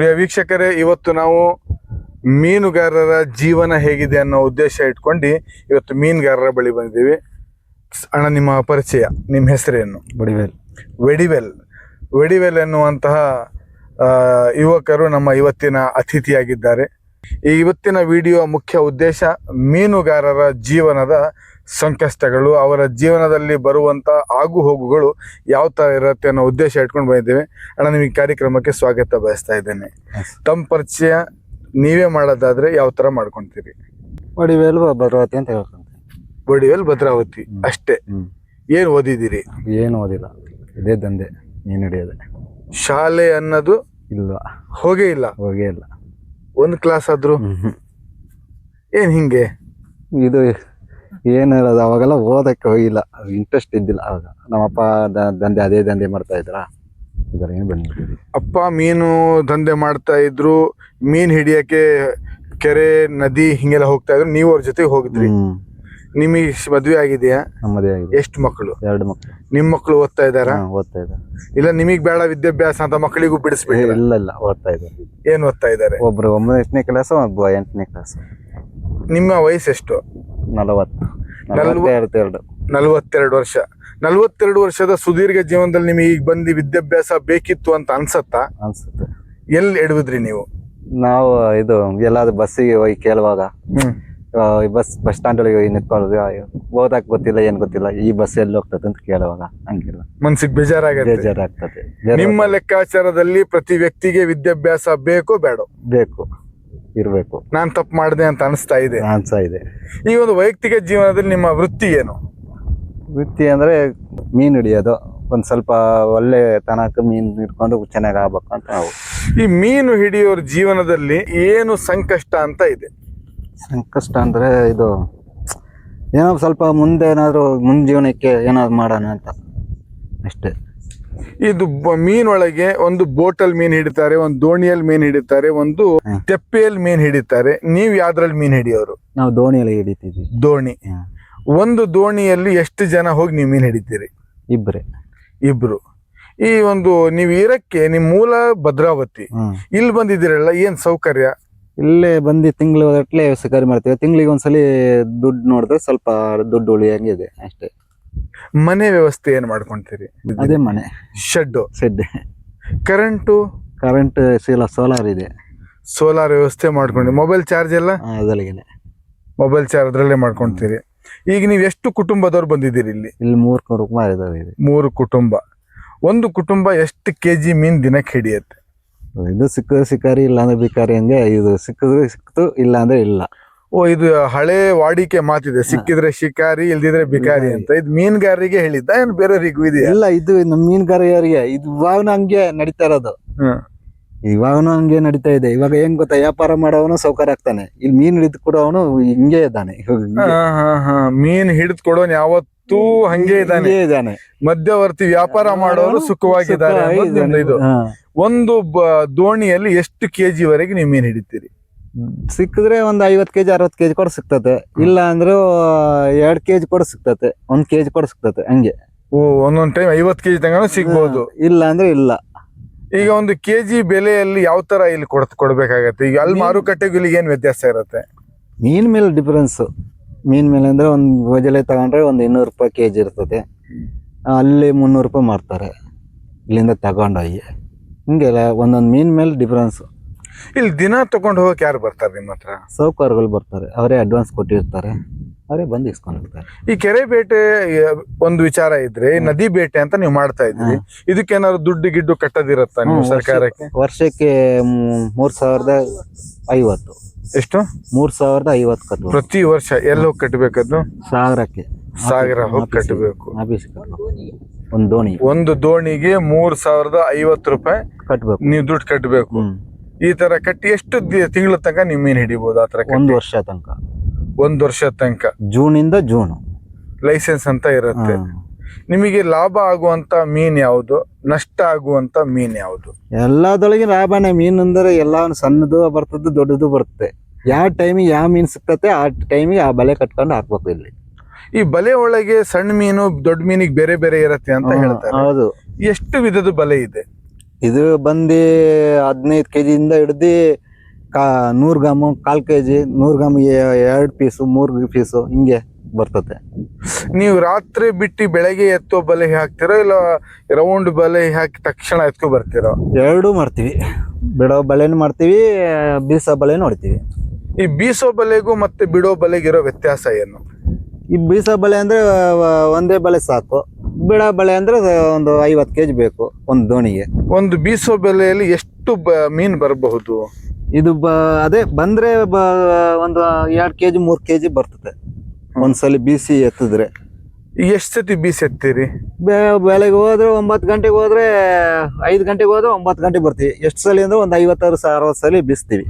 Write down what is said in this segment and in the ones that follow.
ಪ್ರಿಯ ವೀಕ್ಷಕರೇ ಇವತ್ತು ನಾವು ಮೀನುಗಾರರ ಜೀವನ ಹೇಗಿದೆ ಅನ್ನೋ ಉದ್ದೇಶ ಇಟ್ಕೊಂಡು ಇವತ್ತು ಮೀನುಗಾರರ ಬಳಿ ಬಂದಿದ್ದೀವಿ. ಅಣ್ಣ ನಿಮ್ಮ ಪರಿಚಯ ನಿಮ್ಮ ಹೆಸರೇನು? ವೆಡಿವೆಲ್. ವೆಡಿವೆಲ್. ವೆಡಿವೆಲ್ ಎನ್ನುವಂತಹ ಯುವಕರು ನಮ್ಮ ಇವತ್ತಿನ ಅತಿಥಿಯಾಗಿದ್ದಾರೆ. ಈ ಇವತ್ತಿನ ವಿಡಿಯೋ ಮುಖ್ಯ ಉದ್ದೇಶ ಮೀನುಗಾರರ ಜೀವನದ ಸಂಕಷ್ಟಗಳು ಅವರ ಜೀವನದಲ್ಲಿ ಬರುವಂತ ಆಗು ಹೋಗುಗಳು ಯಾವ ಥರ ಇರುತ್ತೆ ಅನ್ನೋ ಉದ್ದೇಶ ಇಟ್ಕೊಂಡು ಬಂದಿದ್ದೇವೆ. ಅಣ್ಣ ನಿಮಗೆ ಕಾರ್ಯಕ್ರಮಕ್ಕೆ ಸ್ವಾಗತ ಬಯಸ್ತಾ ಇದ್ದೇನೆ. ತಮ್ಮ ಪರಿಚಯ ನೀವೇ ಮಾಡೋದಾದರೆ ಯಾವ ಥರ ಮಾಡ್ಕೊಂತೀರಿ? ಬಡಿವೇಲ್ ಭದ್ರಾವತಿ ಅಂತ ಹೇಳ್ಕೊಂತೀನಿ ವಡಿವೆಲ್ ಭದ್ರಾವತಿ? ಅಷ್ಟೇ? ಏನು ಓದಿದ್ದೀರಿ? ಏನು ಓದಿಲ್ಲ. ಇದೇ ದಂಧೆ. ಏನು ಹಿಡಿಯೋದೆ. ಶಾಲೆ ಅನ್ನೋದು ಇಲ್ಲ. ಹೋಗೇ ಇಲ್ಲ? ಹೋಗೇ ಇಲ್ಲ. ಒಂದು ಕ್ಲಾಸ್ ಆದ್ರೂ? ಏನ್ ಹಿಂಗೆ? ಇದು ಏನು ಹೇಳೋದು? ಅವಾಗೆಲ್ಲ ಓದಕ್ಕೆ ಹೋಗಿಲ್ಲ. ಇಂಟ್ರೆಸ್ಟ್ ಇದ್ದಿಲ್ಲ ಅವಾಗ. ನಮ್ಮಪ್ಪ ದಂಧೆ ಅದೇ ದಂಧೆ ಮಾಡ್ತಾ ಇದ್ರ? ಇದರ ಏನು ಅಪ್ಪ ಮೀನು ದಂಧೆ ಮಾಡ್ತಾ ಇದ್ರು. ಮೀನ್ ಹಿಡಿಯಕ್ಕೆ ಕೆರೆ ನದಿ ಹಿಂಗೆಲ್ಲ ಹೋಗ್ತಾ ಇದ್ರು. ನೀವು ಅವ್ರ ಜೊತೆಗೆ ಹೋಗಿದ್ರಿ. ನಿಮಗೆ ಮದ್ವೆ ಆಗಿದೆಯಾ? ನಮ್ಮದೇ ಆಗಿದೆ ಎಷ್ಟು ಮಕ್ಕಳು ಎರಡು ಮಕ್ಕಳು ನಿಮ್ಮ ಮಕ್ಕಳು ಓದ್ತಾ ಇದಾರ ಹಾ, ಓದ್ತಾ ಇದ್ದಾರೆ. ಇಲ್ಲ ನಿಮಗೆ ಬೇಡ ವಿದ್ಯಾಭ್ಯಾಸ ಅಂತ ಮಕ್ಕಳಿಗೂ ಬಿಡಿಸ್ಬೇಕು ಇಲ್ಲ ಇಲ್ಲ ಓದ್ತಾ ಇದ್ದಾರೆ. ಏನು ಓದ್ತಾ ಇದಾರೆ ಒಬ್ರು ಒಂಬತ್ತನೇ ಕ್ಲಾಸ್ ಒಬ್ಬ ಎಂಟನೇ ಕ್ಲಾಸ್ ನಿಮ್ಮ ವಯಸ್ಸೆಷ್ಟು? ನಲವತ್ತು. ನಲ್ವ- ನಲವತ್ತೆರಡು ನಲ್ವತ್ತೆರಡು ವರ್ಷ. ನಲ್ವತ್ತೆರಡು ವರ್ಷದ ಸುದೀರ್ಘ ಜೀವನದಲ್ಲಿ ನಿಮಗೆ ಈಗ ಬಂದು ವಿದ್ಯಾಭ್ಯಾಸ ಬೇಕಿತ್ತು ಅಂತ ಅನ್ಸತ್ತಾ? ಅನ್ಸುತ್ತೆ. ಎಲ್ಲಿ ಎಡವಿದ್ರಿ ನೀವು? ನಾವು ಇದು ಎಲ್ಲಾದ್ರೂ ಬಸ್ಸಿಗೆ ಹೋಗಿ ಕೇಳುವಾಗ ಆ, ಈ ಬಸ್ ಬಸ್ ಸ್ಟ್ಯಾಂಡ್ ಒಳಗೆ ಹೋಗಿ ನಿಂತ್ಕೊಳ್ಳೋದು ಓದಕ್ ಗೊತ್ತಿಲ್ಲ ಏನ್ ಗೊತ್ತಿಲ್ಲ ಈ ಬಸ್ ಎಲ್ಲಿ ಹೋಗ್ತದೆ ಅಂತ ಕೇಳುವಾಗ ಹಂಗಿಲ್ಲ. ಮನ್ಸಿಗೆ ಬೇಜಾರಾಗತ್ತೆ. ಬೇಜಾರಾಗ್ತದೆ. ನಿಮ್ಮ ಲೆಕ್ಕಾಚಾರದಲ್ಲಿ ಪ್ರತಿ ವ್ಯಕ್ತಿಗೆ ವಿದ್ಯಾಭ್ಯಾಸ ಬೇಕೋ ಬೇಡ? ಬೇಕು. ಇರ್ಬೇಕು. ನಾನು ತಪ್ಪು ಮಾಡಿದೆ ಅಂತ ಅನಿಸ್ತಾ ಇದೆ. ಅನಿಸ್ತಾ ಇದೆ. ಈ ಒಂದು ವೈಯಕ್ತಿಕ ಜೀವನದಲ್ಲಿ ನಿಮ್ಮ ವೃತ್ತಿ ಏನು? ವೃತ್ತಿ ಅಂದರೆ ಮೀನು ಹಿಡಿಯೋದು. ಒಂದು ಸ್ವಲ್ಪ ಒಳ್ಳೆ ತನಕ ಮೀನು ಹಿಡ್ಕೊಂಡು ಚೆನ್ನಾಗಿ ಆಗ್ಬೇಕು ಅಂತ ನಾವು. ಈ ಮೀನು ಹಿಡಿಯೋರ ಜೀವನದಲ್ಲಿ ಏನು ಸಂಕಷ್ಟ ಅಂತ ಇದೆ? ಸಂಕಷ್ಟ ಅಂದರೆ ಇದು ಏನೋ ಸ್ವಲ್ಪ ಮುಂದೆ ಏನಾದರೂ ಮುಂದೆ ಜೀವನಕ್ಕೆ ಏನಾದ್ರು ಮಾಡೋಣ ಅಂತ. ಅಷ್ಟೇ. ಇದು ಮೀನೊಳಗೆ ಒಂದು ಬೋಟಲ್ ಮೀನ್ ಹಿಡಿತಾರೆ ಒಂದು ದೋಣಿಯಲ್ಲಿ ಮೀನ್ ಹಿಡಿತಾರೆ ಒಂದು. ತೆಪ್ಪೆಯಲ್ಲಿ ಮೀನ್ ಹಿಡಿತಾರೆ. ನೀವ್ ಯಾವ್ದ್ರಲ್ಲಿ ಮೀನ್ ಹಿಡಿಯೋರು? ನಾವು ದೋಣಿಯಲ್ಲಿ ಹಿಡಿತೀವಿ ದೋಣಿ. ಒಂದು ದೋಣಿಯಲ್ಲಿ ಎಷ್ಟು ಜನ ಹೋಗಿ ನೀವು ಮೀನ್ ಹಿಡಿತೀರಿ? ಇಬ್ರೆ. ಇಬ್ರು. ಈ ಒಂದು ನೀವು ಇರಕ್ಕೆ ನಿಮ್ ಮೂಲ ಭದ್ರಾವತಿ. ಇಲ್ಲಿ ಬಂದಿದ್ದೀರಲ್ಲ ಏನ್ ಸೌಕರ್ಯ? ಇಲ್ಲೇ ಬಂದು ತಿಂಗಳು ಗಟ್ಲೆ ಶಿಕಾರಿ ಮಾಡ್ತೀವಿ. ತಿಂಗಳಿಗೆ ಒಂದ್ಸಲಿ ದುಡ್ಡು ನೋಡಿದ್ರೆ ಸ್ವಲ್ಪ ದುಡ್ಡು ಉಳಿಯಂಗಿದೆ ಅಷ್ಟೇ. ಮನೆ ವ್ಯವಸ್ಥೆ ಏನ್ ಮಾಡ್ಕೊಂತೀರಿ? ಅದೇ ಮನೆ. ಶೆಡ್ ಶೆಡ್ ಕರೆಂಟು ಕರೆಂಟ್ ಸೀಲ ಸೋಲಾರ್ ಇದೆ. ಸೋಲಾರ್ ವ್ಯವಸ್ಥೆ ಮಾಡ್ಕೊಂಡು. ಮೊಬೈಲ್ ಚಾರ್ಜ್ ಎಲ್ಲ? ಅದಲ್ಲಿಗೆ ಮೊಬೈಲ್ ಚಾರ್ಜ್ ಅದ್ರಲ್ಲೇ ಮಾಡ್ಕೊಂತೀರಿ. ಈಗ ನೀವು ಎಷ್ಟು ಕುಟುಂಬದವ್ರು ಬಂದಿದ್ದೀರಿ ಇಲ್ಲಿ? ಇಲ್ಲಿ ಮೂರು ಕುಟುಂಬ ಇದಾವೆ ಇದೆ ಮೂರು ಕುಟುಂಬ. ಒಂದು ಕುಟುಂಬ ಎಷ್ಟು ಕೆ ಜಿ ಮೀನ್ ದಿನಕ್ಕೆ ಹಿಡಿಯುತ್ತೆ? ಇದು ಸಿಕ್ಕಿದ್ರೆ ಸಿಕ್ಕಾರಿ ಇಲ್ಲ ಅಂದ್ರೆ ಬಿಕಾರಿ ಹಂಗೆ ಇದು ಸಿಕ್ಕಿದ್ರೆ ಸಿಕ್ತು ಇಲ್ಲಾಂದ್ರೆ ಇಲ್ಲ. ಓ ಇದು ಹಳೆ ವಾಡಿಕೆ ಮಾತಿದೆ ಸಿಕ್ಕಿದ್ರೆ ಶಿಕಾರಿ ಇಲ್ದಿದ್ರೆ ಬಿಕಾರಿ ಅಂತ. ಇದು ಮೀನುಗಾರರಿಗೆ ಹೇಳಿದ್ದ? ಏನು ಬೇರೆಯವರಿಗೂ ಇದೆ ಇಲ್ಲ ಇದು ನಮ್ಮ ಮೀನುಗಾರಿಕರಿಗೆ ಇದು ಇವಾಗ ಹಂಗೆ ನಡೀತಾ ಇರೋದು. ಇವಾಗನು ಹಂಗೆ ನಡೀತಾ ಇದೆ. ಇವಾಗ ಹೆಂಗ್ ಗೊತ್ತಾ? ವ್ಯಾಪಾರ ಮಾಡೋವನು ಸೌಕರ್ಯ ಆಗ್ತಾನೆ. ಇಲ್ಲಿ ಮೀನ್ ಹಿಡಿದು ಕೊಡೋನು ಹಿಂಗೆ ಇದ್ದಾನೆ. ಹಾ, ಹಾ, ಹಾ. ಮೀನ್ ಹಿಡಿದು ಕೊಡೋನ್ ಯಾವತ್ತೂ ಹಂಗೆ ಇದ್ದಾನೆ. ಇದ್ದಾನೆ. ಮಧ್ಯವರ್ತಿ ವ್ಯಾಪಾರ ಮಾಡೋರು ಸುಖವಾಗಿದ್ದಾರೆ. ಇದು. ಒಂದು ದೋಣಿಯಲ್ಲಿ ಎಷ್ಟು ಕೆಜಿ ವರೆಗೆ ನೀವು ಮೀನ್ ಹಿಡಿತೀರಿ? ಸಿಕ್ಕಿದ್ರೆ ಒಂದ್ ಐವತ್ ಕೆಜಿ ಅರವತ್ ಕೆಜಿ ಕೂಡ ಸಿಕ್ತತೆ ಇಲ್ಲ ಅಂದ್ರೆ ಎರಡ್ ಕೆಜಿ ಕೂಡ ಸಿಕ್ತತೆ ಒಂದ್ ಕೆಜಿ ಕೂಡ ಸಿಕ್ತತೆ ಹಂಗೆ. ಓ ಒಂದೊಂದು ಟೈಮ್ ಐವತ್ ಕೆಜಿ ತನಕ ಸಿಗ್ಬೋದು. ಇಲ್ಲ ಅಂದ್ರೆ ಇಲ್ಲ. ಈಗ ಒಂದು ಕೆಜಿ ಬೆಲೆಯಲ್ಲಿ ಯಾವ ತರ ಇಲ್ಲಿ ಕೊಡ್ ಕೊಡ್ಬೇಕಾಗತ್ತೆ? ಈಗ ಅಲ್ಲಿ ಮಾರುಕಟ್ಟೆಗೂ ಇಲ್ಲಿಗೆ ಏನ್ ವ್ಯತ್ಯಾಸ ಇರುತ್ತೆ? ಮೀನ್ ಮೇಲೆ ಡಿಫರೆನ್ಸ್ ಮೀನ್ ಮೇಲೆ ಅಂದ್ರೆ ಒಂದು ಗೊಜಲೆ ತಗೊಂಡ್ರೆ ಒಂದು ಇನ್ನೂರು ರೂಪಾಯಿ ಕೆಜಿ ಇರ್ತದೆ ಅಲ್ಲಿ ಮುನ್ನೂರು ರೂಪಾಯಿ ಮಾಡ್ತಾರೆ ಇಲ್ಲಿಂದ ತಗೊಂಡೋಗಿ. ಹಿಂಗೆಲ್ಲ ಒಂದೊಂದು ಮೀನ್ ಮೇಲೆ ಡಿಫರೆನ್ಸ್ ಇಲ್ಲಿ ದಿನ ತಗೊಂಡು ಹೋಗಕ್ಕೆ ಯಾರು ಬರ್ತಾರೆ ನಿಮ್ಮ ಹತ್ರ? ಸೌಕರ್ಯಗಳು ಬರ್ತಾರೆ. ಅವರೇ ಅಡ್ವಾನ್ಸ್ ಕೊಟ್ಟಿರ್ತಾರೆ. ಅವರೇ ಬಂದು ಇಸ್ಕೊಂಡಿರ್ತಾರೆ ಈ ಕೆರೆ ಬೇಟೆ ಒಂದು ವಿಚಾರ ಇದ್ರೆ ಈ ನದಿ ಬೇಟೆ ಅಂತ ನೀವು ಮಾಡ್ತಾ ಇದ್ದೀರಿ. ಇದಕ್ಕೇನಾದ್ರು ದುಡ್ಡು ಗಿಡ್ಡು ಕಟ್ಟದಿರತ್ತ ನೀವು ಸರ್ಕಾರಕ್ಕೆ? ವರ್ಷಕ್ಕೆ ಮೂ- ಮೂರ್ ಸಾವಿರದ ಐವತ್ತು. ಎಷ್ಟು? ಮೂರ್ ಸಾವಿರದ ಐವತ್ತು ಕಟ್ಟು ಪ್ರತಿ ವರ್ಷ ಎಲ್ಲ ಹೋಗಿ ಕಟ್ಟಬೇಕದ್ದು ಸಾವಿರಕ್ಕೆ ಸಾವಿರ ಹೋಗಿ ಕಟ್ಟಬೇಕು ಒಂದು. ದೋಣಿ. ಒಂದು ದೋಣಿಗೆ ಮೂರ್ ಸಾವಿರದ ಐವತ್ತು ರೂಪಾಯಿ ಕಟ್ಟಬೇಕು ನೀವು ದುಡ್ಡು ಕಟ್ಟಬೇಕು ಹ್ಮ್. ಈ ತರ ಕಟ್ಟಿ ಎಷ್ಟು ತಿಂಗಳ ತನಕ ನೀವು ಮೀನ್ ಹಿಡಿಬಹುದು ಆ ತರ ಒಂದು ಒಂದ್ ವರ್ಷ ತನಕ. ಒಂದ್ ವರ್ಷ ತನಕ. ಜೂನ್ ಇಂದ ಜೂನ್. ಲೈಸೆನ್ಸ್ ಅಂತ ಇರುತ್ತೆ. ನಿಮಗೆ ಲಾಭ ಆಗುವಂತ ಮೀನ್ ಯಾವುದು? ನಷ್ಟ ಆಗುವಂತ ಮೀನ್ ಯಾವುದು? ಎಲ್ಲದೊಳಗೆ ಲಾಭನೇ. ಮೀನ್ ಅಂದ್ರೆ ಎಲ್ಲ ಸಣ್ಣದು ಬರ್ತದ್ದು ದೊಡ್ಡದು ಬರುತ್ತೆ. ಯಾವ ಟೈಮಿಗೆ ಯಾವ ಮೀನ್ ಸಿಗ್ತತೆ ಆ ಟೈಮಿಗೆ ಆ ಬಲೆ ಕಟ್ಕೊಂಡು ಹಾಕ್ಬೇಕು ಇಲ್ಲಿ. ಈ ಬಲೆ ಒಳಗೆ ಸಣ್ಣ ಮೀನು ದೊಡ್ಡ ಮೀನಿಗೆ ಬೇರೆ ಬೇರೆ ಇರತ್ತೆ ಅಂತ ಹೇಳ್ತಾರೆ. ಹೌದು. ಎಷ್ಟು ವಿಧದ ಬಲೆ ಇದೆ? ಇದು ಬಂದು ಹದಿನೈದು ಕೆ ಜಿಯಿಂದ ಹಿಡ್ದು ಕಾ ನೂರು ಗ್ರಾಮು ಕಾಲು ಕೆ ಜಿ ನೂರು ಗ್ರಾಮ್ ಎರಡು ಪೀಸು ಮೂರು ಪೀಸು ಹಿಂಗೆ ಬರ್ತದೆ ನೀವು ರಾತ್ರಿ ಬಿಟ್ಟು ಬೆಳಗ್ಗೆ ಎತ್ತೋ ಬಲೆ ಹಾಕ್ತಿರೋ ಇಲ್ಲ ರೌಂಡ್ ಬಲೆ ಹಾಕಿ ತಕ್ಷಣ ಎತ್ಕೊ ಬರ್ತೀರೋ? ಎರಡೂ ಮಾಡ್ತೀವಿ. ಬಿಡೋ ಬಲೆನೂ ಮಾಡ್ತೀವಿ ಬೀಸೋ ಬಲೆನೂ ಹೊಡಿತೀವಿ. ಈ ಬೀಸೋ ಬಲೆಗೂ ಮತ್ತೆ ಬಿಡೋ ಬಲೆಗಿರೋ ವ್ಯತ್ಯಾಸ ಏನು? ಈ ಬೀಸೋ ಬಲೆ ಅಂದರೆ ಒಂದೇ ಬಲೆ ಸಾಕು. ಬಿಡೋ ಬಳೆ ಅಂದ್ರೆ ಒಂದು ಐವತ್ತು ಕೆಜಿ ಬೇಕು ಒಂದು ದೋಣಿಗೆ. ಒಂದು ಬೀಸೋ ಬೆಲೆಯಲ್ಲಿ ಎಷ್ಟು ಬ ಮೀನ್ ಬರಬಹುದು? ಇದು ಬ ಅದೇ ಬಂದ್ರೆ ಬ ಒಂದು ಎರಡು ಕೆಜಿ ಮೂರು ಕೆ ಜಿ ಬರ್ತದೆ. ಒಂದ್ಸಲಿ ಬೀಸಿ ಎತ್ತಿದ್ರೆ. ಎಷ್ಟು ಸತಿ ಬೀಸ್ ಎತ್ತೀರಿ? ಬೆ- ಬೆಳಗ್ಗೆ ಹೋದ್ರೆ ಒಂಬತ್ತು ಗಂಟೆಗೆ ಹೋದ್ರೆ ಐದು ಗಂಟೆಗೆ ಹೋದ್ರೆ ಒಂಬತ್ತು ಗಂಟೆಗೆ ಬರ್ತೀವಿ. ಎಷ್ಟು ಸಲ ಅಂದ್ರೆ ಒಂದು ಐವತ್ತಾರು ಸಾವಿರ ಅರವತ್ತು ಸಲ ಬೀಸ್ತೀವಿ.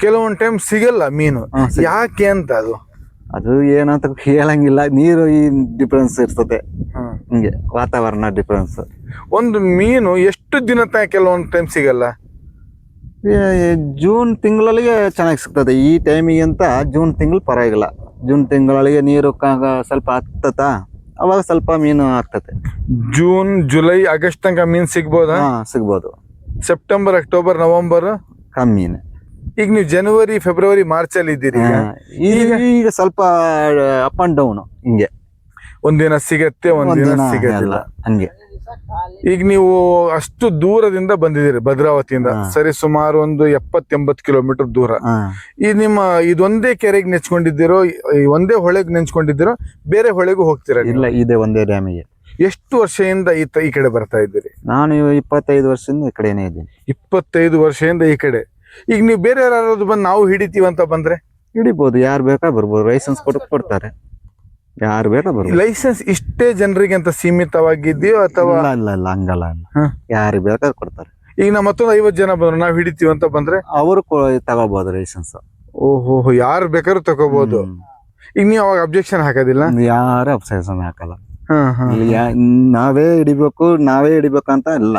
ಕೆಲವೊಂದು ಟೈಮ್ ಸಿಗಲ್ಲ ಮೀನು. ಹಾ, ಸಿಗಲ್ಲ. ಯಾಕೆ ಅಂತ ಅದು? ಅದು ಏನಂತ ಹೇಳಂಗಿಲ್ಲ. ನೀರು ಈ ಡಿಫ್ರೆನ್ಸ್ ಇರ್ತದೆ. ಹಿಂಗೆ ವಾತಾವರಣ ಡಿಫ್ರೆನ್ಸ್ ಒಂದು ಮೀನು ಎಷ್ಟು ದಿನ ತನಕ ಕೆಲವೊಂದು ಟೈಮ್ ಸಿಗಲ್ಲ? ಜೂನ್ ತಿಂಗಳಿಗೆ ಚೆನ್ನಾಗಿ ಸಿಗ್ತದೆ. ಈ ಟೈಮಿಗೆ ಅಂತ ಜೂನ್ ತಿಂಗಳು ಪರವಾಗಿಲ್ಲ. ಜೂನ್ ತಿಂಗಳಿಗೆ ನೀರು ಸ್ವಲ್ಪ ಹತ್ತತ ಅವಾಗ ಸ್ವಲ್ಪ ಮೀನು ಆಗ್ತದೆ ಜೂನ್ ಜುಲೈ ಆಗಸ್ಟ್ ತನಕ ಮೀನ್ ಸಿಗ್ಬೋದಾ? ಹಾ ಸಿಗ್ಬೋದು. September October November? ಕಮ್ಮಿನೇ ಈಗ ನೀವು ಜನವರಿ ಫೆಬ್ರವರಿ ಮಾರ್ಚ್ ಅಲ್ಲಿ ಇದ್ದೀರಿ ಈಗ. ಈಗ ಈಗ ಸ್ವಲ್ಪ ಅಪ್ ಅಂಡ್ ಡೌನ್ ಹಿಂಗೆ. ಒಂದಿನ ಸಿಗತ್ತೆ ಒಂದಿನ ಎಲ್ಲ ಹಂಗೆ ಈಗ ನೀವು ಅಷ್ಟು ದೂರದಿಂದ ಬಂದಿದ್ದೀರಿ ಭದ್ರಾವತಿಯಿಂದ. ಹಾ. ಸರಿ ಸುಮಾರು ಒಂದು ಎಪ್ಪತ್ತೆಂಬತ್ತು ಕಿಲೋಮೀಟರ್ ದೂರ. ಹಾ. ಈ ನಿಮ್ಮ ಇದೊಂದೇ ಕೆರೆಗೆ ನೆಚ್ಕೊಂಡಿದ್ದೀರೋ ಈ ಒಂದೇ ಹೊಳೆಗೆ ನೆಂಚ್ಕೊಂಡಿದ್ದೀರೋ ಬೇರೆ ಹೊಳೆಗೂ ಹೋಗ್ತೀರಾ ನೀವು? ಇಲ್ಲ ಇದೆ ಒಂದೇ ಡ್ಯಾಮಿಗೆ ಎಷ್ಟು ವರ್ಷದಿಂದ ಈ ತ- ಈ ಕಡೆ ಬರ್ತಾ ಇದ್ದೀರಿ? ನಾನು ಇವ- ಇಪ್ಪತ್ತೈದು ವರ್ಷದಿಂದ ಈ ಕಡೆನೇ ಇದ್ದೀನಿ. ಇಪ್ಪತ್ತೈದು ವರ್ಷದಿಂದ ಈ ಕಡೆ. ಈಗ ನೀವು ಬೇರೆ ಯಾರಾದ್ರು ಬಂದು ನಾವು ಹಿಡಿತೀವಿ ಅಂತ ಬಂದ್ರೆ? ಹಿಡಿಬೋದು ಯಾರು ಬೇಕಾ ಬರ್ಬೋದು ಲೈಸೆನ್ಸ್ ಕೊಟ್ಟು ಕೊಡ್ತಾರೆ. ಯಾರು ಬೇಕಾ ಬರ್ಬೋದು. ಲೈಸೆನ್ಸ್ ಇಷ್ಟೇ ಜನರಿಗೆ ಅಂತ ಸೀಮಿತವಾಗಿದೆಯೋ ಅಥವಾ ಇಲ್ಲ ಇಲ್ಲ ಇಲ್ಲ ಹಂಗಲ್ಲ ಹಾ. ಯಾರು ಬೇಕಾದ್ರೆ ಕೊಡ್ತಾರೆ. ಈಗ ನಮ್ಮ ಮತ್ತೊಂದು ಐವತ್ತು ಜನ ಬಂದ್ರು ನಾವು ಹಿಡಿತೀವಿ ಅಂತ ಬಂದ್ರೆ? ಅವರು ತಗೋಬಹುದು ಲೈಸೆನ್ಸ್ ಓಹೋ ಯಾರು ಬೇಕಾದ್ರೂ ತಗೋಬಹುದು ಈಗ ನೀವು ಅವಾಗ ಅಬ್ಜೆಕ್ಷನ್ ಹಾಕೋದಿಲ್ಲ? ಯಾರು ಅಬ್ಸೆಕ್ಷನ್ ಹಾಕಲ್ಲ. ಹಾ ಹಾ. ಇಲ್ಲಿ ಯಾ- ನಾವೇ ಹಿಡಿಬೇಕು ನಾವೇ ಹಿಡಿಬೇಕಂತ ಇಲ್ಲ.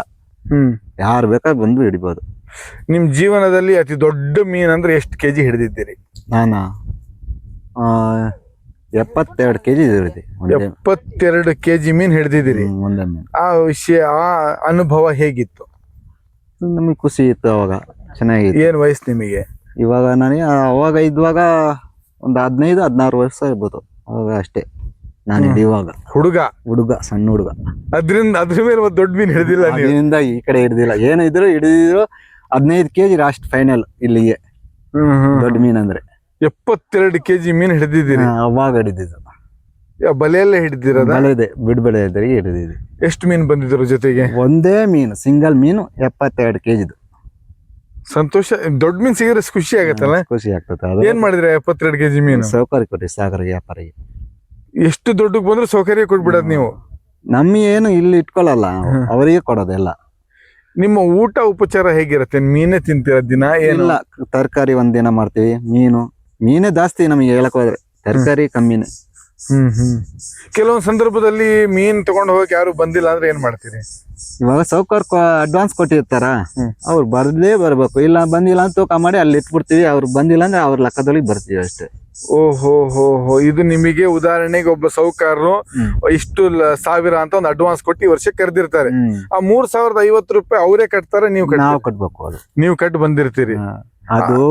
ಹ್ಮ್. ಯಾರು ಬೇಕಾದ್ರೆ ಬಂದು ಹಿಡಿಬೋದು. ನಿಮ್ ಜೀವನದಲ್ಲಿ ಅತಿ ದೊಡ್ಡ ಮೀನ್ ಅಂದ್ರೆ ಎಷ್ಟು ಕೆಜಿ ಹಿಡಿದಿದ್ದೀರಿ? ನಾನು ಆ, ಎಪ್ಪತ್ತೆರಡು ಕೆಜಿ ಎಪ್ಪತ್ತೆರಡು ಕೆಜಿ ಮೀನ್ ಹಿಡಿದಿದ್ದೀರಿ. ಹ್ಮ್, ಆ ವಿಷಯ ಆ ಅನುಭವ ಹೇಗಿತ್ತು? ನಮಗೆ ಖುಷಿ ಇತ್ತು ಅವಾಗ. ಚೆನ್ನಾಗಿತ್ತು. ಏನು ವಯಸ್ಸು ನಿಮಗೆ? ಇವಾಗ ನನಗೆ ಅವಾಗ ಇದ್ವಾಗ ಒಂದು ಹದಿನೈದು ಹದಿನಾರು ವರ್ಷ ಇರ್ಬೋದು. ಅವಾಗ ಅಷ್ಟೇ. ನಾನು ಇವಾಗ. ಹುಡುಗ? ಹುಡುಗ ಸಣ್ಣ ಹುಡುಗ. ಅದ್ರಿಂದ ಅದ್ರ ಮೇಲೆ ಒಂದು ದೊಡ್ಡ ಮೀನ್ ಹಿಡಿದಿಲ್ಲ ಅದರಿಂದ ಈ ಕಡೆ ಹಿಡಿದಿಲ್ಲ. ಏನಿದ್ರು ಹಿಡಿದಿದ್ರು ಹದಿನೈದು ಕೆಜಿ ಲಾಸ್ಟ್ ಫೈನಲ್ ಇಲ್ಲಿಗೆ. ದೊಡ್ಡ ಮೀನ್ ಅಂದ್ರೆ. ಎಪ್ಪತ್ತೆರಡು ಕೆಜಿ ಮೀನ್ ಹಿಡಿದಿದ್ದೀರಿ. ಅವಾಗ ಹಿಡಿದಿದ್ದು ಯಾ, ಬಲೆಯಲ್ಲೇ ಹಿಡಿದಿರ ಬಲೆ ಇದೆ ಬಿಡ್ ಬಲೆ ಇದ್ರಿಗೆ ಹಿಡಿದಿದ್ದು. ಎಷ್ಟು ಮೀನ್ ಬಂದಿದ್ರು ಜೊತೆಗೆ? ಒಂದೇ ಮೀನು ಸಿಂಗಲ್ ಮೀನು ಎಪ್ಪತ್ತೆರಡು ಕೆಜಿದು. ಸಂತೋಷ ದೊಡ್ಡ ಮೀನ್ ಸಿಗಿದ್ರೆ ಖುಷಿ ಆಗತ್ತಲ್ಲ? ಖುಷಿ ಆಗ್ತದೆ. ಏನ್ ಮಾಡಿದ್ರೆ ಎಪ್ಪತ್ತೆರಡು ಕೆಜಿ ಮೀನು? ಸೌಕರ್ಯ ಕೊಟ್ಟಿ ಸಾಗರ ವ್ಯಾಪಾರಿಗೆ. ಎಷ್ಟು ದೊಡ್ಡಕ್ ಬಂದ್ರೆ ಸೌಕರ್ಯ ಕೊಟ್ಬಿಡೋದು ನೀವು. ನಮ್ಮ ಏನು ಇಲ್ಲಿ ಇಟ್ಕೊಳ್ಳಲ್ಲ. ಅವರಿಗೆ ಕೊಡೋದೆಲ್ಲ ನಿಮ್ಮ ಊಟ ಉಪಚಾರ ಹೇಗಿರುತ್ತೆ? ಮೀನೇ ತಿಂತೀರ? ದಿನ ಏನಿಲ್ಲ ತರಕಾರಿ ಒಂದಿನ ಮಾಡ್ತೀವಿ. ಮೀನು. ಮೀನೇ ಜಾಸ್ತಿ ನಮಗೆ ಹೇಳಕ್ ಹೋದ್ರೆ. ತರಕಾರಿ ಕಮ್ಮಿನೇ. ಹ್ಮ್ ಹ್ಮ್. ಕೆಲವೊಂದ್ ಸಂದರ್ಭದಲ್ಲಿ ಮೀನ್ ತಗೊಂಡು ಹೋಗಿ ಯಾರು ಬಂದಿಲ್ಲ ಅಂದ್ರೆ ಏನ್ ಮಾಡ್ತೀರಿ? ಇವಾಗ ಸೌಕರ್ ಅಡ್ವಾನ್ಸ್ ಕೊಟ್ಟಿರ್ತಾರ. ಅವ್ರು ಬರ್ದೇ ಬರ್ಬೇಕು. ಇಲ್ಲ ಬಂದಿಲ್ಲ ಅಂತ ತೂಕ ಮಾಡಿ ಅಲ್ಲಿ ಇಟ್ಬಿಡ್ತೀವಿ. ಅವ್ರು ಬಂದಿಲ್ಲ ಅಂದ್ರೆ ಅವ್ರ ಲೆಕ್ಕದೊಳಗೆ ಬರ್ತೀವಿ ಅಷ್ಟೇ. ಓಹೋ ಹೋ ಹೋ. ಇದು ನಿಮಗೆ ಉದಾಹರಣೆಗೆ ಒಬ್ಬ ಸೌಕಾರರು ಇಷ್ಟು ಸಾವಿರ ಅಂತ ಒಂದು ಅಡ್ವಾನ್ಸ್ ಕೊಟ್ಟು ಈ ವರ್ಷ ಕರೆದಿರ್ತಾರೆ. ಆ ಮೂರ್ ಸಾವಿರದ ಐವತ್ತು ರೂಪಾಯಿ ಅವರೇ ಕಟ್ತಾರೆ ನೀವು ಕಟ್ ನಾವು ಕಟ್ಬೇಕು ಅದು. ನೀವು ಕಟ್ ಬಂದಿರ್ತೀರಿ. ಅದು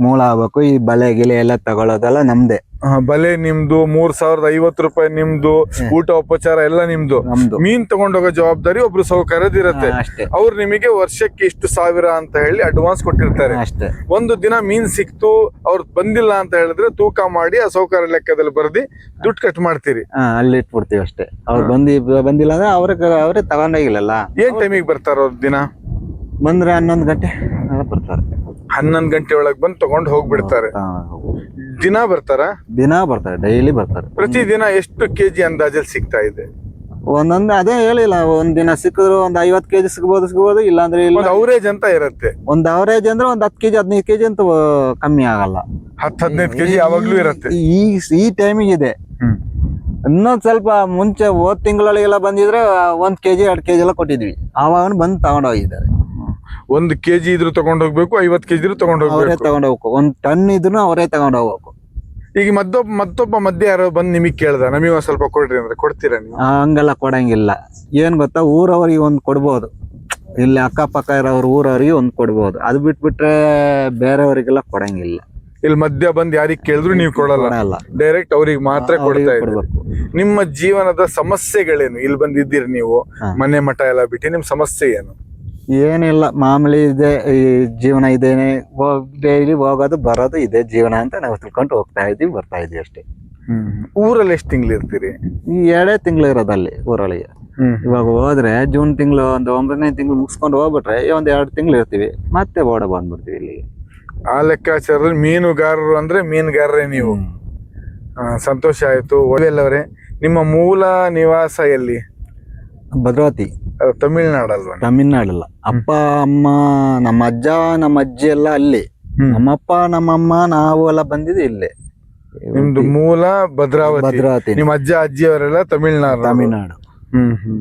ಮೂಲ ಆಗ್ಬೇಕು. ಈ ಬಲೆ ಗಿಲೆ ಎಲ್ಲ ತಗೊಳ್ಳೋದೆಲ್ಲ ನಮ್ದೇ. ಆ, ಬಲೆ ನಿಮ್ದು ಮೂರ್ ಸಾವಿರದ ಐವತ್ತು ರೂಪಾಯಿ ನಿಮ್ದು. ಊಟ ಉಪಚಾರ ಎಲ್ಲ ನಿಮ್ದು. ನಮ್ದು. ಮೀನ್ ತಗೊಂಡೋಗೋ ಜವಾಬ್ದಾರಿ ಒಬ್ರು ಸೌಕರ್ಯದಿರತ್ತೆ ಹಾ, ಅಷ್ಟೇ. ಅವ್ರು ನಿಮಗೆ ವರ್ಷಕ್ಕೆ ಇಷ್ಟು ಸಾವಿರ ಅಂತ ಹೇಳಿ ಅಡ್ವಾನ್ಸ್ ಕೊಟ್ಟಿರ್ತಾರೆ. ಅಷ್ಟೇ. ಒಂದು ದಿನ ಮೀನ್ ಸಿಕ್ತು ಅವ್ರು ಬಂದಿಲ್ಲ ಅಂತ ಹೇಳಿದ್ರೆ ತೂಕ ಮಾಡಿ ಆ ಸೌಕರ್ಯ ಲೆಕ್ಕದಲ್ಲಿ ಬರ್ದಿ ದುಡ್ಡು ಕಟ್ ಮಾಡ್ತೀರಿ. ಹಾ ಅಲ್ಲಿ ಇಟ್ಬಿಡ್ತೀವಿ ಅಷ್ಟೇ. ಅವ್ರು ಬಂದಿ ಬಂದಿಲ್ಲ ಅಂದ್ರೆ ಅವ್ರ ಅವ್ರೇ ತಗೊಂಡೋಗಿಲ್ಲಲ್ಲ? ಏನ್ ಟೈಮಿಗೆ ಬರ್ತಾರ ಅವ್ರ ದಿನ? ಬಂದ್ರೆ ಹನ್ನೊಂದು ಗಂಟೆ. ಹನ್ನೊಂದ್ ಗಂಟೆ ಒಳಗ್ ಬಂದು ತಗೊಂಡ್ ಹೋಗ್ಬಿಡ್ತಾರೆ. ದಿನ ಬರ್ತಾರ? ದಿನ ಬರ್ತಾರೆ ಡೈಲಿ ಬರ್ತಾರೆ. ಪ್ರತಿ ದಿನ ಎಷ್ಟು ಕೆಜಿ ಅಂದಾಜಲ್ಲಿ ಸಿಗ್ತಾ ಇದೆ? ಒಂದೊಂದು ಅದೇ ಹೇಳಿಲ್ಲ ಒಂದ್ ದಿನ ಸಿಕ್ಕಿದ್ರು ಒಂದ್ ಐವತ್ ಕೆಜಿ ಸಿಗ್ಬೋದು ಸಿಗ್ಬೋದು ಇಲ್ಲಾಂದ್ರೆ ಇಲ್ಲ. ಒಂದು ಅವರೇಜ್ ಅಂತ ಇರುತ್ತೆ. ಒಂದ್ ಅವರೇಜ್ ಅಂದ್ರೆ ಒಂದ್ ಹತ್ತು ಕೆಜಿ ಹದಿನೈದು ಕೆಜಿ ಅಂತ ಕಮ್ಮಿ ಆಗಲ್ಲ. ಹತ್ತು ಹದಿನೈದು ಕೆಜಿ ಯಾವಾಗ್ಲೂ ಇರುತ್ತೆ. ಈ ಈ ಟೈಮಿಗೆ ಇದೆ. ಇನ್ನೊಂದ್ ಸ್ವಲ್ಪ ಮುಂಚೆ ಹೋದ್ ತಿಂಗಳೊಳಗೆಲ್ಲ ಬಂದಿದ್ರೆ ಒಂದ್ ಕೆಜಿ ಎರಡ್ ಕೆಜಿ ಎಲ್ಲ ಕೊಟ್ಟಿದ್ವಿ. ಆವಾಗ ಬಂದು ತಗೊಂಡ್ ಹೋಗಿದ್ದಾರೆ. ಒಂದು ಕೆಜಿ ಇದ್ರು ತಗೊಂಡೋಗ್ಬೇಕು ಐವತ್ತು ಐವತ್ ಕೆಜಿ ಇದ್ರು ತಗೊಂಡೋಗ್ಬೇಕು ಅವರೇ ಹೋಗ್ಬೇಕು ತಗೊಂಡ್ ಹೋಗ್ಬೇಕು. ಒಂದ್ ಟನ್ ಇದ್ರು ಅವರೇ ತಗೊಂಡ್ ಹೋಗ್ಬೇಕು. ಈಗ ಮತ್ತೊಬ್ಬ ಮತ್ತೊಬ್ಬ ಮಧ್ಯೆ ಯಾರೋ ಬಂದು ನಿಮಗೆ ಕೇಳ್ದ ನಮಗೆ ಒಂದ್ ಸ್ವಲ್ಪ ಕೊಡ್ರಿ ಅಂದ್ರೆ ಕೊಡ್ತೀರಾ ನೀವು? ಹಂಗೆಲ್ಲ ಕೊಡಂಗಿಲ್ಲ. ಏನ್ ಗೊತ್ತಾ ಊರವರಿಗೆ ಒಂದ್ ಕೊಡ್ಬೋದು. ಇಲ್ಲಿ ಅಕ್ಕಪಕ್ಕ ಇರೋರು ಊರವ್ರಿಗೆ ಒಂದ್ ಕೊಡ್ಬೋದು. ಅದು ಬಿಟ್ಬಿಟ್ರೆ ಬೇರೆಯವರಿಗೆಲ್ಲ ಕೊಡಂಗಿಲ್ಲ. ಇಲ್ಲಿ ಮಧ್ಯ ಬಂದ್ ಯಾರಿಗ್ ಕೇಳಿದ್ರು ನೀವು ಕೊಡಲ್ಲ. ಕೊಡಲ್ಲ. ಡೈರೆಕ್ಟ್ ಅವ್ರಿಗೆ ಮಾತ್ರ ಅವ್ರಿಗೆ ಕೊಡ್ತಾ ಇದ್ದೀರಿ. ಕೊಡ್ಬೇಕು. ನಿಮ್ಮ ಜೀವನದ ಸಮಸ್ಯೆಗಳೇನು? ಇಲ್ಲಿ ಬಂದಿದ್ದೀರಿ ನೀವು ಹಾ. ಮನೆ ಮಠ ಎಲ್ಲ ಬಿಟ್ಟು ನಿಮ್ ಸಮಸ್ಯೆ ಏನು? ಏನಿಲ್ಲ ಮಾಮೂಲಿ ಇದೆ ಈ ಜೀವನ ಇದೇನೆ ಡೈಲಿ ಹೋಗೋದು ಬರೋದು ಇದೆ ಜೀವನ ಅಂತ ನಾವು ತಿಳ್ಕೊಂಡು ಹೋಗ್ತಾ ಇದ್ದೀವಿ ಬರ್ತಾ ಇದ್ದೀವಿ ಅಷ್ಟೇ. ಊರಲ್ಲಿ ಎಷ್ಟು ತಿಂಗಳು ಇರ್ತೀರಿ? ಈ ಎರಡೇ ತಿಂಗಳು ಇರೋದಲ್ಲಿ ಊರೊಳಗೆ ಇವಾಗ ಹೋದ್ರೆ ಜೂನ್ ತಿಂಗಳು ಒಂದು ಒಂಬತ್ತನೇ ತಿಂಗಳು ಮುಗಿಸ್ಕೊಂಡು ಹೋಗ್ಬಿಟ್ರೆ ಒಂದು ಎರಡು ತಿಂಗಳು ಇರ್ತೀವಿ. ಮತ್ತೆ ಓಡ ಬಂದ್ಬಿಡ್ತೀವಿ ಇಲ್ಲಿಗೆ. ಆ ಲೆಕ್ಕಾಚಾರದಲ್ಲಿ ಮೀನುಗಾರರು ಅಂದ್ರೆ ಮೀನುಗಾರರೇ ನೀವು. ಸಂತೋಷ ಆಯ್ತು. ಒಳ್ಳೆಯಲ್ಲವರೇ. ನಿಮ್ಮ ಮೂಲ ನಿವಾಸ ಎಲ್ಲಿ? ಭದ್ರಾವತಿ. ತಮಿಳ್ನಾಡಲ್ವಾ ತಮಿಳ್ನಾಡಲ್ಲ. ಅಪ್ಪ ಅಮ್ಮ ನಮ್ಮ ಅಜ್ಜ ನಮ್ಮ ಅಜ್ಜಿ ಎಲ್ಲ ಅಲ್ಲಿ. ನಮ್ಮಪ್ಪ ನಮ್ಮಮ್ಮ ನಾವು ಎಲ್ಲ ಬಂದಿದ್ದು ಇಲ್ಲೇ. ನಿಮ್ದು ಮೂಲ ಭದ್ರಾವತಿ. ಭದ್ರಾವತಿ. ನಿಮ್ಮ ಅಜ್ಜ ಅಜ್ಜಿಯವರೆಲ್ಲ ತಮಿಳ್ನಾಡು. ತಮಿಳ್ನಾಡು. ಹ್ಮ್ ಹ್ಮ್.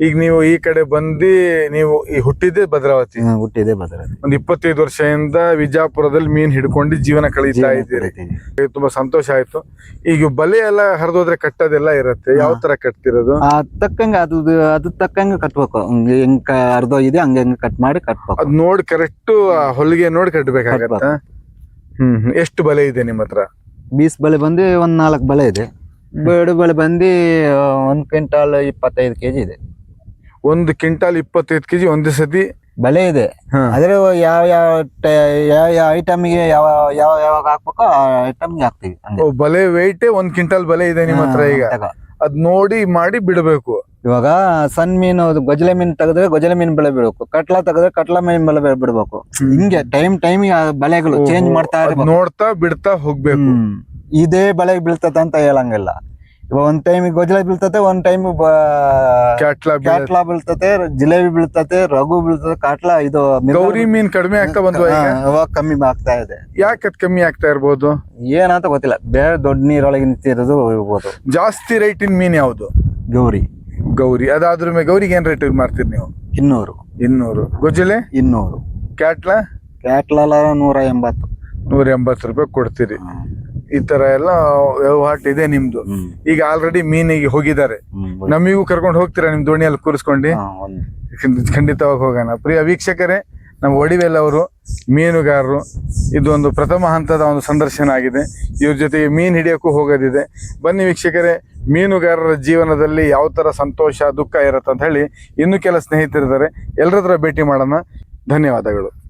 ಈಗ ನೀವು ಈ ಕಡೆ ಬಂದು ನೀವು ಈ ಹುಟ್ಟಿದ್ದೆ ಭದ್ರಾವತಿ? ಹುಟ್ಟಿದೆ ಭದ್ರಾವತಿ. ಒಂದ್ ಇಪ್ಪತ್ತೈದು ವರ್ಷದಿಂದ ವಿಜಾಪುರದಲ್ಲಿ ಮೀನ್ ಹಿಡ್ಕೊಂಡು ಜೀವನ ಕಳೀತಾ ಇದ್ದೀರಿ. ತುಂಬಾ ಸಂತೋಷ ಆಯ್ತು. ಈಗ ಬಲೆ ಎಲ್ಲ ಹರಿದೋದ್ರೆ ಕಟ್ಟೋದೆಲ್ಲ ಇರತ್ತೆ. ಯಾವ ತರ ಕಟ್ತಿರೋದು? ಆ ತಕ್ಕಂಗೆ ಅದು ಅದು ತಕ್ಕಂಗ ಕಟ್ಬೇಕು. ಹಂಗೆ ಹೆಂಗ್ ಅರ್ಧ ಇದೆ ಹಂಗೆ ಹಂಗೆ ಕಟ್ ಮಾಡಿ ಕಟ್ಬೇಕು. ಅದ್ ನೋಡಿ ಕರೆಕ್ಟ್ ಹೊಲಿಗೆ ನೋಡಿ ಕಟ್ಬೇಕಾಗತ್ತ? ಹ್ಮ್ ಹ್ಮ್. ಎಷ್ಟು ಬಲೆ ಇದೆ ನಿಮ್ಮ ಹತ್ರ? ಬೀಸ್ ಬಲೆ ಬಂದು ಒಂದ್ ನಾಲ್ಕು ಬಲೆ ಇದೆ. ಬೇಡು ಬಳೆ ಬಂದು ಒಂದು ಕ್ವಿಂಟಾಲ್ ಇಪ್ಪತ್ತೈದು ಕೆಜಿ ಇದೆ. ಒಂದು ಕ್ವಿಂಟಾಲ್ ಇಪ್ಪತ್ತೈದು ಕೆಜಿ ಒಂದೇ ಸತಿ ಬಲೆ ಇದೆ. ಆದರೆ ಯಾವ ಯಾವ ಯಾವ ಯಾವ ಐಟಮ್ಗೆ ಯಾವ ಯಾವ ಯಾವಾಗ ಹಾಕ್ಬೇಕೋ ಆ ಐಟಮ್ಗೆ ಹಾಕ್ತಿವಿ ಓ, ಬಲೆ ವೆಯ್ಟ್ ಒಂದ್ ಕ್ವಿಂಟಾಲ್ ಬಲೆ ಇದೆ ನಿಮ್ಮ ಹತ್ರ ಈಗ. ತಗೋ. ಅದ್ ನೋಡಿ ಮಾಡಿ ಬಿಡಬೇಕು. ಇವಾಗ ಸಣ್ಣ ಮೀನು ಅದು ಗೊಜಲೆ ಮೀನ್ ತೆಗೆದ್ರೆ ಗೊಜಲೆ ಮೀನ್ ಬೆಳೆ ಬಿಡಬೇಕು ಕಟ್ಲಾ ತೆಗೆದ್ರೆ ಕಟ್ಲಾ ಮೀನ್ ಬೆಳೆ ಬಿಡಬೇಕು. ಬಿಡ್ಬೇಕು ಹಿಂಗೆ ಟೈಮ್ ಟೈಮ್ ಬಲೆಗಳು ಚೇಂಜ್ ಮಾಡ್ತಾ ಇರ್ಬೇಕು. ನೋಡ್ತಾ ಬಿಡ್ತಾ ಹೋಗ್ಬೇಕು. ಹ್ಮ್. ಇದೇ ಬೆಳೆಗೆ ಬೀಳ್ತದೆ ಅಂತ ಹೇಳಂಗಿಲ್ಲ. ಇವಾಗ ಒಂದ್ ಟೈಮ್ ಗೊಜಲೆ ಬೀಳ್ತತೆ ಒಂದ್ ಟೈಮ್ ಕ್ಯಾಟ್ಲಾ ಕ್ಯಾಟ್ಲಾ ಬೀಳ್ತತೆ ಜಿಲೇಬಿ ಬೀಳ್ತತೆ ರಘು ಬೀಳ್ತದೆ ಕಾಟ್ಲಾ ಇದು ಗೌರಿ ಮೀನ್ ಕಡಿಮೆ ಆಗ್ತಾ ಕಮ್ಮಿ ಆಗ್ತಾ ಇದೆ. ಯಾಕೆ ಅದ್ ಕಮ್ಮಿ ಆಗ್ತಾ ಇರ್ಬೋದು? ಏನಂತ ಗೊತ್ತಿಲ್ಲ. ಬೇರೆ ದೊಡ್ಡ ನೀರೊಳಗೆ ನಿಂತಿರೋದು ಇರ್ಬೋದು. ಜಾಸ್ತಿ ರೇಟಿನ ಮೀನ್ ಯಾವ್ದು? ಗೌರಿ. ಗೌರಿ. ಅದಾದ್ರ ಮೇಲೆ ಗೌರಿಗೆ ಏನ್ ರೇಟ್ ಮಾಡ್ತೀರಿ ನೀವು? ಇನ್ನೂರು. ಇನ್ನೂರು. ಗೊಜ್ಜಲೆ ಇನ್ನೂರು. ಕ್ಯಾಟ್ಲಾ ಕ್ಯಾಟ್ಲಾ ನೂರ ಎಂಬತ್ತು. ನೂರ ಎಂಬತ್ತು ರೂಪಾಯಿ ಕೊಡ್ತೀರಿ. ಈ ತರ ಎಲ್ಲ ವ್ಯವಹಾರ ಇದೆ ನಿಮ್ದು. ಈಗ ಆಲ್ರೆಡಿ ಮೀನಿಗೆ ಹೋಗಿದ್ದಾರೆ. ನಮಿಗೂ ಕರ್ಕೊಂಡು ಹೋಗ್ತೀರಾ ನಿಮ್ ದೋಣಿಯಲ್ಲಿ ಕೂರಿಸ್ಕೊಂಡು? ಖಂಡಿತವಾಗಿ ಹೋಗೋಣ. ಪ್ರಿಯ ವೀಕ್ಷಕರೇ ನಮ್ಮ ಒಡಿವೆಲ್ ಅವರು ಮೀನುಗಾರರು. ಇದು ಒಂದು ಪ್ರಥಮ ಹಂತದ ಒಂದು ಸಂದರ್ಶನ ಆಗಿದೆ. ಇವ್ರ ಜೊತೆಗೆ ಮೀನು ಹಿಡಿಯೋಕ್ಕೂ ಹೋಗೋದಿದೆ. ಬನ್ನಿ ವೀಕ್ಷಕರೇ ಮೀನುಗಾರರ ಜೀವನದಲ್ಲಿ ಯಾವ ಥರ ಸಂತೋಷ ದುಃಖ ಇರುತ್ತೆ ಅಂತ ಹೇಳಿ ಇನ್ನೂ ಕೆಲ ಸ್ನೇಹಿತರಿದ್ದಾರೆ. ಎಲ್ಲರ ಹತ್ರ ಭೇಟಿ ಮಾಡೋಣ. ಧನ್ಯವಾದಗಳು.